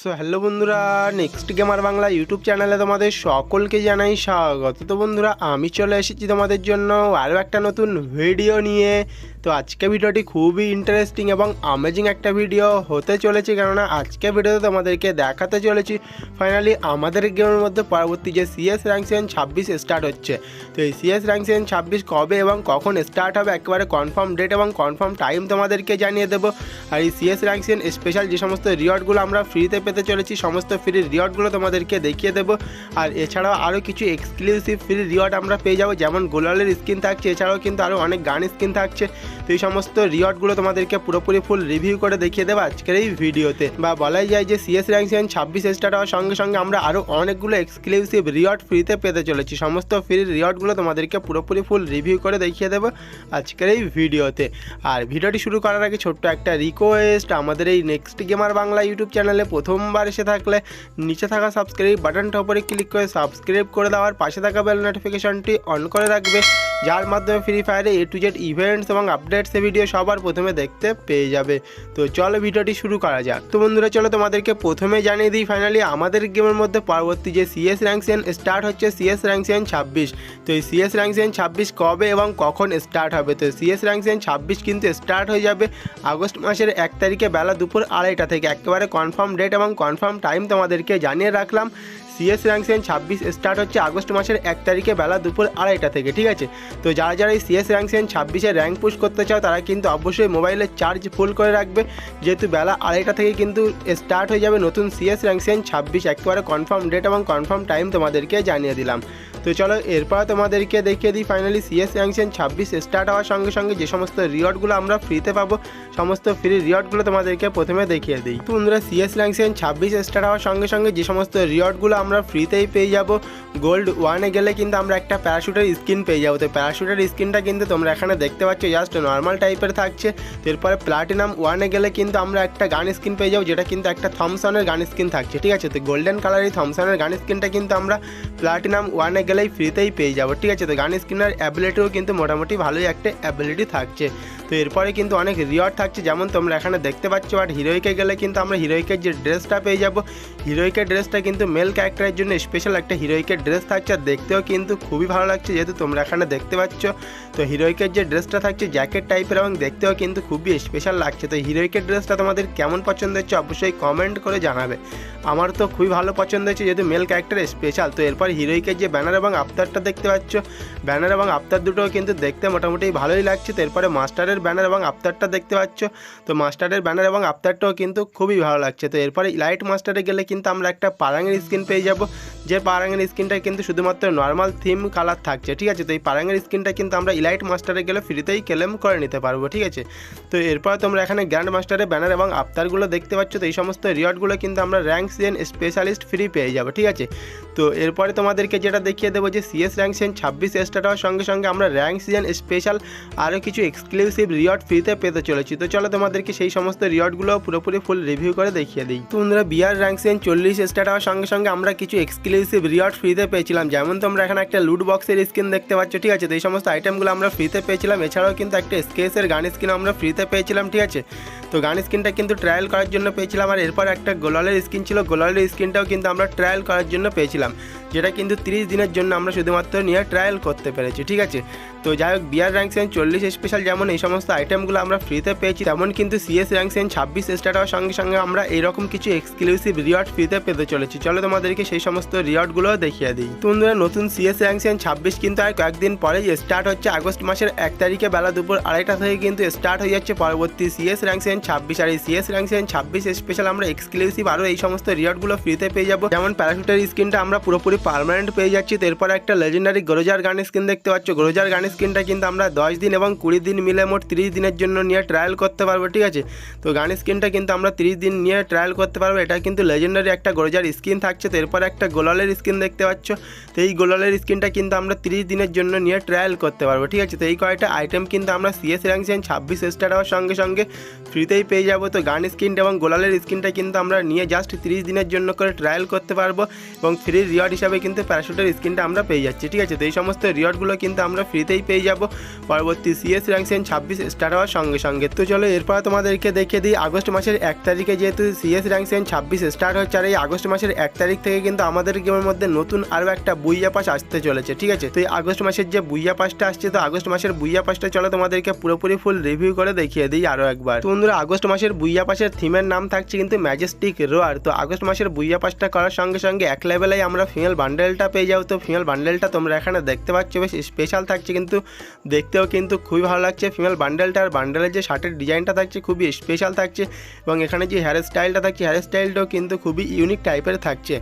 So hello বন্ধুরা next gamer Bangla YouTube চ্যানেলে তোমাদের সকলকে জানাই স্বাগত। তো বন্ধুরা, আমি চলে এসেছি তোমাদের জন্য আরও একটা নতুন ভিডিও নিয়ে। তো আজকে ভিডিওটি খুবই ইন্টারেস্টিং এবং আমেজিং একটা ভিডিও হতে চলেছে, কেননা আজকে ভিডিওতে তোমাদেরকে দেখাতে চলেছি। ফাইনালি আমাদের গেমের মধ্যে পরবর্তী যে সিএস র্যাঙ্কসেন ছাব্বিশ স্টার্ট হচ্ছে। তো এই সিএস র্যাঙ্কসেন ছাব্বিশ কবে এবং কখন স্টার্ট হবে, একেবারে কনফার্ম ডেট এবং কনফার্ম টাইম তোমাদেরকে জানিয়ে দেবো। আর এই সিএস র্যাঙ্কসেন স্পেশাল যে সমস্ত রিওয়ার্ডগুলো আমরা ফ্রিতে পেতে চলেছি। সমস্ত ফ্রি রিওয়ার্ডগুলো তোমাদেরকে দেখিয়ে দেবো। আর এছাড়াও আরও কিছু এক্সক্লুসিভ ফ্রি রিওয়ার্ড আমরা পেয়ে যাব। যেমন গোলালের স্কিন থাকছে, এছাড়াও কিন্তু আরও অনেক গান স্কিন থাকছে। তো এই সমস্ত রিওয়ার্ডগুলো তোমাদেরকে পুরোপুরি ফুল রিভিউ করে দেখিয়ে দেবো আজকের এই ভিডিওতে। বা বলাই যায় যে সিএস র্যাঙ্কসেন ছাব্বিশ স্টার হওয়ার সঙ্গে সঙ্গে আমরা আরও অনেকগুলো এক্সক্লুসিভ রিওয়ার্ড ফ্রিতে পেতে চলেছি। সমস্ত ফ্রি রিওয়ার্ডগুলো তোমাদেরকে পুরোপুরি ফুল রিভিউ করে দেখিয়ে দেবো আজকের এই ভিডিওতে। আর ভিডিওটি শুরু করার আগে ছোট্ট একটা রিকোয়েস্ট আমাদের এই নেক্সট গেমার বাংলা ইউটিউব চ্যানেলে প্রথমবার এসে থাকলে নিচে থাকা সাবস্ক্রাইব বাটনটা উপরে ক্লিক করে সাবস্ক্রাইব করে দেওয়ার পাশে থাকা বেল নোটিফিকেশনটি অন করে রাখবে। যার মাধ্যমে ফ্রি ফায়ারে এ টু জেড ইভেন্টস এবং আপডেটস ভিডিও সবার প্রথমে দেখতে পেয়ে যাবে। তো চলো ভিডিওটি শুরু করা যাক। তো বন্ধুরা, চলো তোমাদেরকে প্রথমে জানিয়ে দিই ফাইনালি আমাদের গেমের মধ্যে পরবর্তী যে সিএস র্যাঙ্কসেন স্টার্ট হচ্ছে সিএস র্যাঙ্কসেন ছাব্বিশ। তো এই সিএস র্যাঙ্কসেন ছাব্বিশ কবে এবং কখন স্টার্ট হবে? তো সিএস র্যাঙ্কসেন ছাব্বিশ কিন্তু স্টার্ট হয়ে যাবে আগস্ট মাসের এক তারিখে বেলা দুপুর আড়াইটা থেকে। একেবারে কনফার্ম ডেট এবং কনফার্ম টাইম তোমাদেরকে জানিয়ে রাখলাম। সিএস র্যাঙ্কসেন ছাব্বিশ স্টার্ট হচ্ছে আগস্ট মাসের এক তারিখে বেলা দুপুর আড়াইটা থেকে, ঠিক আছে? তো যারা যারা এই সিএস র্যাঙ্কসেন ছাব্বিশে র্যাঙ্ক পুশ করতে চাও, তারা কিন্তু অবশ্যই মোবাইলের চার্জ ফুল করে রাখবে। যেহেতু বেলা আড়াইটা থেকে কিন্তু স্টার্ট হয়ে যাবে নতুন সিএস র্যাঙ্কসেন ছাব্বিশ, একেবারে কনফার্ম ডেট এবং কনফার্ম টাইম তোমাদেরকে জানিয়ে দিলাম। তো চলো, এরপর তোমাদেরকে দেখিয়ে দিই ফাইনালি সিএস র্যাঙ্কসেন ছাব্বিশ স্টার্ট হওয়ার সঙ্গে সঙ্গে যে সমস্ত রিওয়ার্ডগুলো আমরা ফ্রিতে পাবো, সমস্ত ফ্রি রিওয়ার্ডগুলো তোমাদেরকে প্রথমে দেখিয়ে দিই। বন্ধুরা সিএস র্যাঙ্কসেন ছাব্বিশ স্টার্ট হওয়ার সঙ্গে সঙ্গে যে সমস্ত রিওয়ার্ডগুলো আমরা ফ্রিতেই পেয়ে যাব গোল্ড ওয়ানে গেলে কিন্তু আমরা একটা প্যারাশুটের স্কিন পেয়ে যাব। তো প্যারাশুটের স্কিনটা কিন্তু তোমরা এখানে দেখতে পাচ্ছ জাস্ট নর্মাল টাইপের থাকছে। এরপরে প্লাটিনাম ওয়ানে গেলে কিন্তু আমরা একটা গান স্কিন পেয়ে যাব, যেটা কিন্তু একটা থমসনের গান স্কিন থাকছে, ঠিক আছে? তো গোল্ডেন কালারের থমসনের গান স্কিনটা কিন্তু আমরা প্লাটিনাম ওয়ানে গেলেই ফ্রিতেই পেয়ে যাব, ঠিক আছে? তো গান স্কিনের অ্যাবিলিটিও কিন্তু মোটামুটি ভালোই একটা অ্যাবিলিটি থাকছে। তো এরপরে কিন্তু অনেক রিওয়ার্ড থাকছে, যেমন তোমরা এখানে দেখতে পাচ্ছ বাট হিরোইকে গেলে কিন্তু আমরা হিরোইকের যে ড্রেসটা পেয়ে যাব হিরোইকের ড্রেসটা কিন্তু মেল ক্যারেক্টারের জন্য স্পেশাল একটা হিরোইকের ড্রেস থাকছে, আর দেখতেও কিন্তু খুবই ভালো লাগছে, যেহেতু তোমরা এখানে দেখতে পাচ্ছ। তো হিরোইকের যে ড্রেসটা থাকছে জ্যাকেট টাইপের এবং দেখতেও কিন্তু খুবই স্পেশাল লাগছে। তো হিরোইকের ড্রেসটা তোমাদের কেমন পছন্দ হচ্ছে, অবশ্যই কমেন্ট করে জানাবে। আমার তো খুবই ভালো পছন্দ হচ্ছে, যেহেতু মেল ক্যারেক্টার স্পেশাল তো এরপর হিরোইকের যে ব্যানার এবং আফতারটা দেখতে পাচ্ছ। ব্যানার এবং আফতার দুটো কিন্তু দেখতে মোটামুটি ভালোই লাগছে। তো এরপরে মাস্টারের ব্যানার এবং আফতারটা দেখতে পাচ্ছ। তো মাস্টারের ব্যানার এবং আফতারটাও কিন্তু খুবই ভালো লাগছে। তো এরপরে লাইট মাস্টারে গেলে কিন্তু আমরা একটা পারাঙের স্ক্রিন পেয়ে যাব। যে পারাঙের স্কিনটা কিন্তু শুধুমাত্র নর্মাল থিম কালার থাকছে, ঠিক আছে? তো এই পারাঙের স্ক্রিনটা কিন্তু আমরা ইলাইট মাস্টারে গেলে ফ্রিতেই ক্লেম করে নিতে পারব, ঠিক আছে? তো এরপর তোমরা এখানে গ্র্যান্ড মাস্টারের ব্যানার এবং আফতারগুলো দেখতে পাচ্ছ। তো এই সমস্ত রিওয়ার্ডগুলো কিন্তু আমরা র্যাঙ্ক সিএন স্পেশালিস্ট ফ্রি পেয়ে যাব, ঠিক আছে? তো এরপরে তোমাদেরকে যেটা দেখিয়ে দেবো যে সিএস র্যাঙ্ক সিএন ছাব্বিশ স্টার্ট হওয়ার সঙ্গে সঙ্গে আমরা র্যাঙ্ক সিএন স্পেশাল আরও কিছু এক্সক্লুসিভ রিওয়ার্ড ফ্রিতে পেতে চলেছি। তো চলো তোমাদেরকে সেই সমস্ত রিওয়ার্ডগুলো পুরোপুরি ফুল রিভিউ করে দেখিয়ে দিই। তো বন্ধুরা বিয়ার র্যাঙ্ক সিএন চল্লিশ স্টার্ট হওয়ার সঙ্গে সঙ্গে আমরা কিছু এক্সক্লুসিভ রিওয়ার্ড ফ্রিতে পেয়েছিলাম। যেমন তোমরা এখানে একটা লুট বক্সের স্কিন দেখতে পাচ্ছ, ঠিক আছে? তো এই সমস্ত আইটেমগুলো আমরা ফ্রিতে পেয়েছিলাম। এছাড়াও কিন্তু একটা স্কেসের গান স্কিন আমরা ফ্রিতে পেয়েছিলাম, ঠিক আছে? তো গান স্কিনটা কিন্তু ট্রায়াল করার জন্য পেয়েছিলাম। আর এরপর একটা গোলালের স্কিন ছিল। গোলালের স্কিনটাও কিন্তু আমরা ট্রায়াল করার জন্য পেয়েছিলাম। যেটা কিন্তু তিরিশ দিনের জন্য আমরা শুধুমাত্র নিয়ে ট্রায়াল করতে পেরেছি, ঠিক আছে? তো যাই হোক বিয়ার র্যাঙ্ক সেন চল্লিশ স্পেশাল যেমন এই সমস্ত আইটেমগুলো আমরা ফ্রিতে পেয়েছি, তেমন কিন্তু সিএস র্যাঙ্ক সেন ছাব্বিশ স্টার্ট হওয়ার সঙ্গে সঙ্গে আমরা এরকম কিছু এক্সক্লুসিভ রিওয়ার্ড ফ্রিতে পেতে চলেছি। চলো তোমাদেরকে সেই সমস্ত রিওয়ার্ডগুলো দেখিয়ে দিই। বন্ধুরা, নতুন সিএস র্যাঙ্ক সেন ছাব্বিশ কিন্তু আর কয়েকদিন পরেই স্টার্ট হচ্ছে। আগস্ট মাসের এক তারিখে বেলা দুপুর আড়াইটা থেকে কিন্তু স্টার্ট হয়ে যাচ্ছে পরবর্তী সিএস র্যাঙ্ক সেন ছাব্বিশ। আর এই সিএস র্যাঙ্ক সেন ছাব্বিশ স্পেশাল আমরা এক্সক্লুসিভ আরও এই সমস্ত রিওয়ার্ডগুলো ফ্রিতে পেয়ে যাব। যেমন প্যারাশুটের স্কিনটা আমরা পুরোপুরি পারমানেন্ট পেয়ে যাচ্ছি, তো এরপর একটা লেজেন্ডারি গ্রোজার গান স্কিন দেখতে পাচ্ছ। গ্রোজার গান স্কিনটা কিন্তু আমরা দশ দিন এবং কুড়ি দিন মিলে মোট তিরিশ দিনের জন্য নিয়ে ট্রায়াল করতে পারব, ঠিক আছে? তো গান স্কিনটা কিন্তু আমরা তিরিশ দিন নিয়ে ট্রায়াল করতে পারব। এটা কিন্তু লেজেন্ডারি একটা গ্রোজার স্কিন থাকছে। তো এরপর একটা গোলাল গোলালের স্কিন দেখতে পাচ্ছ। তো এই গোলালের স্কিনটা কিন্তু আমরা তিরিশ দিনের জন্য নিয়ে ট্রায়াল করতে পারব, ঠিক আছে? তো এই কয়েকটা আইটেম কিন্তু আমরা সিএস র্যাঙ্কশন ছাব্বিশ স্টার হওয়ার সঙ্গে সঙ্গে ফ্রিতেই পেয়ে যাব। তো গান স্কিনটা এবং গোলালের স্কিনটা কিন্তু আমরা নিয়ে জাস্ট তিরিশ দিনের জন্য করে ট্রায়াল করতে পারব এবং ফ্রি রিওয়ার্ড হিসাবে কিন্তু প্যারাশুটের স্কিনটা আমরা পেয়ে যাচ্ছি, ঠিক আছে? তো এই সমস্ত রিওয়ার্ডগুলো কিন্তু আমরা ফ্রিতেই পেয়ে যাব। পরবর্তী সিএস র্যাঙ্কশন ছাব্বিশ স্টার হওয়ার সঙ্গে সঙ্গে। তো চলো, এরপর তোমাদেরকে দেখিয়ে দিই, আগস্ট মাসের এক তারিখে যেহেতু সিএস র্যাঙ্কশন ছাব্বিশ স্টার্ট হচ্ছে, আর এই আগস্ট মাসের এক তারিখ থেকে কিন্তু আমাদের গেমের মধ্যে নতুন আরও একটা বুইয়া পাস আসতে চলেছে, ঠিক আছে? তো এই আগস্ট মাসের যে বুইয়া পাসটা আসছে, তো আগস্ট মাসের বুইয়া পাসটা চলো তোমাদেরকে পুরোপুরি ফুল রিভিউ করে দেখিয়ে দিই আরও একবার। তো বন্ধুরা, আগস্ট মাসের বুইয়া পাসের থিমের নাম থাকছে কিন্তু ম্যাজেস্টিক রোয়ার তো আগস্ট মাসের বুইয়া পাসটা করার সঙ্গে সঙ্গে এক লেভেলেই আমরা ফিমেল বান্ডেলটা পেয়ে যাব, তো ফিমেল বান্ডেলটা তোমরা এখানে দেখতে পাচ্ছ, বেশ স্পেশাল থাকছে কিন্তু, দেখতেও কিন্তু খুবই ভালো লাগছে। ফিমেল বান্ডেলটা আর বান্ডেলের যে শার্টের ডিজাইনটা থাকছে খুবই স্পেশাল থাকছে এবং এখানে যে হেয়ার স্টাইলটা থাকছে হেয়ার স্টাইলটাও কিন্তু খুবই ইউনিক টাইপের থাকছে।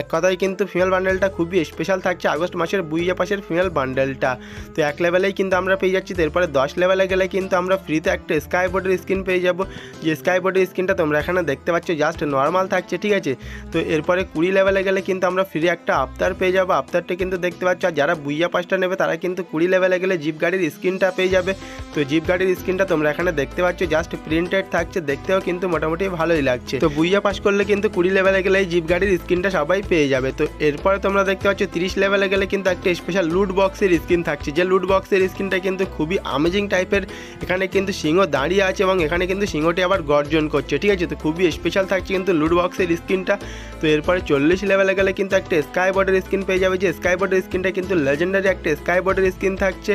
এক কথায় কিন্তু ফিমেল বান্ডেলটা খুবই স্পেশাল থাকছে, আগস্ট মাসের বুইয়া পাশের ফিমেল বান্ডেলটা তো এক লেভেলেই কিন্তু আমরা পেয়ে যাচ্ছি এরপরে দশ লেভেলে গেলে কিন্তু আমরা ফ্রিতে একটা স্কাই বোর্ডের স্কিন পেয়ে যাব। যে স্কাই বোর্ডের স্কিনটা তোমরা এখানে দেখতে পাচ্ছ জাস্ট নর্মাল থাকছে, ঠিক আছে? তো এরপরে কুড়ি লেভেলে গেলে কিন্তু আমরা ফ্রি একটা আফতার পেয়ে যাব আফতারটা কিন্তু দেখতে পাচ্ছ, আর যারা বুইয়া পাসটা নেবে, তারা কিন্তু কুড়ি লেভেলে গেলে জিপ গাড়ির স্কিনটা পেয়ে যাবে। তো জিপ গাড়ির স্কিনটা তোমরা এখানে দেখতে পাচ্ছ জাস্ট প্রিন্টেড থাকছে, দেখতেও কিন্তু মোটামুটি ভালোই লাগছে। তো বুইয়া পাস করলে কিন্তু কুড়ি লেভেলে গেলে এই জিপ গাড়ির স্কিনটা সবাই পেয়ে যাবে। তো এরপরে তোমরা দেখতে পাচ্ছ, তিরিশ লেভেলে গেলে কিন্তু একটা স্পেশাল লুট বক্সের স্কিন থাকছে। যে লুট বক্সের স্কিনটা কিন্তু খুবই আমেজিং টাইপের এখানে কিন্তু সিংহ দাঁড়িয়ে আছে এবং এখানে কিন্তু সিংহটি আবার গর্জন করছে, ঠিক আছে? তো খুবই স্পেশাল থাকছে কিন্তু লুট বক্সের স্কিনটা তো এরপরে চল্লিশ লেভেলে গেলে কিন্তু একটা স্কাই বোর্ডের স্কিন পেয়ে যাবে, যে স্কাই বোর্ডের স্কিনটা কিন্তু লেজেন্ডারি একটা স্কাই বোর্ডের স্কিন থাকছে।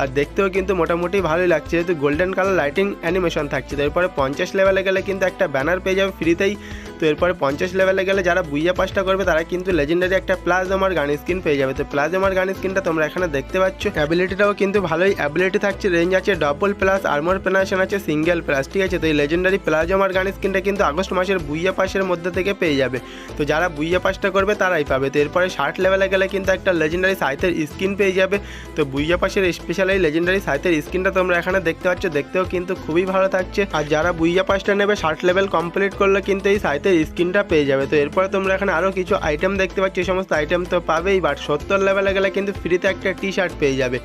আর দেখতেও কিন্তু মোটামুটি ভালোই লাগছে। যেহেতু গোল্ডেন কালার লাইটিং অ্যানিমেশন থাকছে, তারপরে পঞ্চাশ লেভেলে গেলে কিন্তু একটা ব্যানার পেয়ে যাবে ফ্রিতেই তো এরপরে পঞ্চাশ লেভেলে গেলে যারা বুইয়া পাসটা করবে, তারা কিন্তু লেজেন্ডারি একটা প্লাজমার গান স্কিন পেয়ে যাবে। তো প্লাজমার গান স্কিনটা তোমরা এখানে দেখতে পাচ্ছ। অ্যাবিলিটিটাও কিন্তু ভালোই। অ্যাবিলিটি থাকছে রেঞ্জ আছে ডবল প্লাস আর্মর পেনাশন আছে সিঙ্গেল প্লাস ঠিক আছে? তো এই লেজেন্ডারি প্লাজমার গান স্কিনটা কিন্তু আগস্ট মাসের বুইয়া পাসের মধ্যে থেকে পেয়ে যাবে। তো যারা বুইয়া পাসটা করবে, তারাই পাবে। তো এরপরে ষাট লেভেলে গেলে কিন্তু একটা লেজেন্ডারি সাইথের স্কিন পেয়ে যাবে। তো বুইয়া পাসের স্পেশাল এই লেজেন্ডারি সাইথের স্কিনটা তোমরা এখানে দেখতে পাচ্ছ। দেখতেও কিন্তু খুবই ভালো থাকছে। আর যারা বুইয়া পাসটা নেবে, ষাট লেভেল কমপ্লিট করলে কিন্তু এই সাইথের স্কিনটা পেয়ে যাবে। তো এরপরে তোমরা এখানে আরও কিছু আইটেম দেখতে পাচ্ছ। এই সমস্ত আইটেম তো পাবেই বাট সত্তর লেভেলে গেলে কিন্তু ফ্রিতে একটা টি শার্ট পেয়ে যাবে।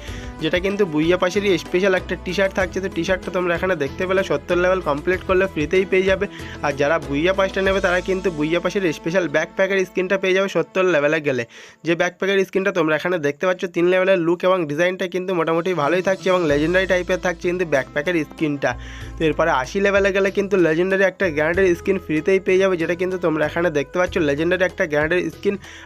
যেটা কিন্তু বুইয়া পাশেরই স্পেশাল একটা টি শার্ট থাকছে। তো টি শার্টটা তোমরা এখানে দেখতে পেলে, সত্তর লেভেল কমপ্লিট করলে ফ্রিতেই পেয়ে যাবে। আর যারা বুইয়া পাসটা নেবে, তারা কিন্তু বুইয়া পাশের স্পেশাল ব্যাকপ্যাকের স্কিনটা পেয়ে যাবে সত্তর লেভেলে গেলে। যে ব্যাকপ্যাকের স্কিনটা তোমরা এখানে দেখতে পাচ্ছ, তিন লেভেলের লুক এবং ডিজাইনটা কিন্তু মোটামুটি ভালোই থাকছে এবং লেজেন্ডারি টাইপের থাকছে কিন্তু ব্যাকপ্যাকের স্ক্রিনটা তো এরপরে আশি লেভেলে গেলে কিন্তু লেজেন্ডারি একটা গ্যারান্ডের স্কিন ফ্রিতেই পেয়ে যাবে, যেটা কিন্তু তোমরা এখানে দেখতে পাচ্ছ লেজেন্ডারি একটা গ্যারান্ডের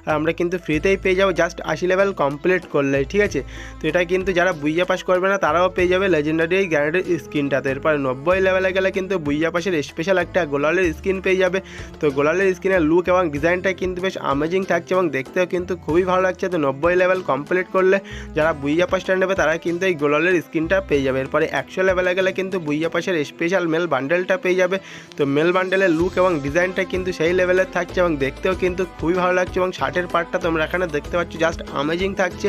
আর আমরা কিন্তু ফ্রিতেই পেয়ে যাব জাস্ট আশি লেভেল কমপ্লিট করলে ঠিক আছে? তো এটা কিন্তু যারা বুইয়া পাস করবে না, তারাও পেয়ে যাবে লেজেন্ডারি এই গ্যারান্ডের স্কিনটা তো এরপরে নব্বই লেভেলে গেলে কিন্তু বুইয়া পাশের স্পেশাল একটা গোলালের স্কিন পেয়ে যাবে। তো গোলালের স্কিনের লুক এবং ডিজাইনটা কিন্তু বেশ আমেজিং থাকছে এবং দেখতেও কিন্তু খুবই ভালো লাগছে। তো নব্বই লেভেল কমপ্লিট করলে যারা বুইয়া পাসটা নেবে, তারা কিন্তু এই গোলালের স্কিনটা পেয়ে যাবে। এরপরে একশো লেভেলে গেলে কিন্তু বুইয়া পাশের স্পেশাল মেল বান্ডেলটা পেয়ে যাবে। তো মেল বান্ডেলের লুক এবং ডিজাইনটা কিন্তু সেই লেভেলের থাকছে এবং দেখতেও কিন্তু খুবই ভালো লাগছে এবং শার্টের পার্টটা তোমরা এখানে দেখতে পাচ্ছ জাস্ট আমেজিং থাকছে।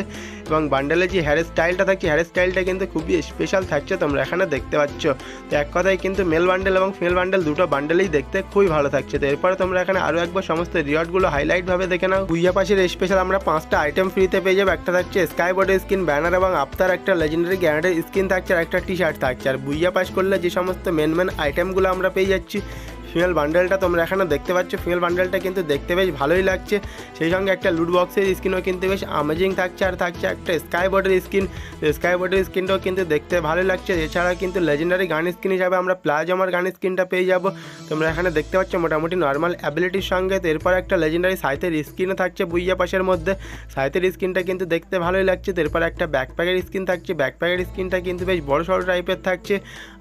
এবং বান্ডেলে যে হেয়ার স্টাইলটা থাকছে হেয়ার স্টাইলটা কিন্তু খুবই স্পেশাল থাকছে তোমরা এখানে দেখতে পাচ্ছ। তো এক কথায় কিন্তু মেল বান্ডেল এবং ফিমেল বান্ডেল দুটো বান্ডেলেই দেখতে খুবই ভালো থাকছে। তো এরপরে তোমরা এখানে আরও একবার সমস্ত রিওয়ার্ডগুলো হাইলাইটভাবে দেখে নাও। বুইয়া পাশের স্পেশাল আমরা পাঁচটা আইটেম ফ্রিতে পেয়ে যাব। একটা থাকছে স্কাই বোর্ডের স্কিন ব্যানার এবং আফতার একটা লেজেন্ডারি গ্যানারের স্কিন থাকছে আর একটা টি শার্ট থাকছে। আর বুইয়া পাস করলে যে সমস্ত মেন মেন আইটেমগুলো আমরা পেয়ে যাচ্ছি ফিমেল বান্ডেলটা তোমরা এখানে দেখতে পাচ্ছ। ফিমেল বান্ডেলটা কিন্তু দেখতে বেশ ভালোই লাগছে। সেই সঙ্গে একটা লুট বক্সের স্কিনও কিন্তু বেশ আমেজিং থাকছে। আর থাকছে একটা স্কাই বোর্ডের স্কিন স্কাই বোর্ডের স্কিনটাও কিন্তু দেখতে ভালোই লাগছে। এছাড়া কিন্তু লেজেন্ডারি গান স্কিন হিসাবে আমরা প্লাজমার গান স্ক্রিনটা পেয়ে যাব। তোমরা এখানে দেখতে পাচ্ছ মোটামুটি নর্মাল অ্যাবিলিটির সঙ্গে। তো এরপর একটা লেজেন্ডারি সাইথের স্কিনও থাকছে বুইয়া পাশের মধ্যে। সাইথের স্ক্রিনটা কিন্তু দেখতে ভালোই লাগছে। তো এরপর একটা ব্যাকপ্যাকের স্কিন থাকছে। ব্যাকপ্যাকের স্ক্রিনটা কিন্তু বেশ বড় সড়ো টাইপের থাকছে।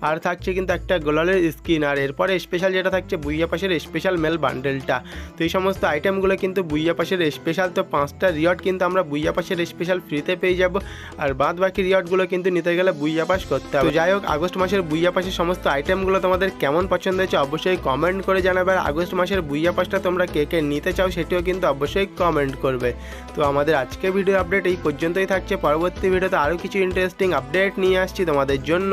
আর থাকছে কিন্তু একটা গোলালের স্কিন আর এরপরে স্পেশাল যেটা থাকছে বুইয়া পাশের স্পেশাল মেল বান্ডেলটা তো এই সমস্ত আইটেমগুলো কিন্তু বুইয়া পাশের স্পেশাল তো পাঁচটা রিওয়ার্ড কিন্তু আমরা বুইয়া পাশের স্পেশাল ফ্রিতে পেয়ে যাব। আর বাদ বাকি রিওয়ার্ডগুলো কিন্তু নিতে গেলে বুইয়া পাস করতে হবে। যাই হোক, আগস্ট মাসের বুইয়া পাশের সমস্ত আইটেমগুলো তোমাদের কেমন পছন্দ হয়েছে অবশ্যই কমেন্ট করে জানাবে। আর আগস্ট মাসের বুইয়া পাসটা তোমরা কে কে নিতে চাও সেটিও কিন্তু অবশ্যই কমেন্ট করবে। তো আমাদের আজকে ভিডিও আপডেট এই পর্যন্তই থাকছে। পরবর্তী ভিডিওতে আরও কিছু ইন্টারেস্টিং আপডেট নিয়ে আসছি তোমাদের জন্য।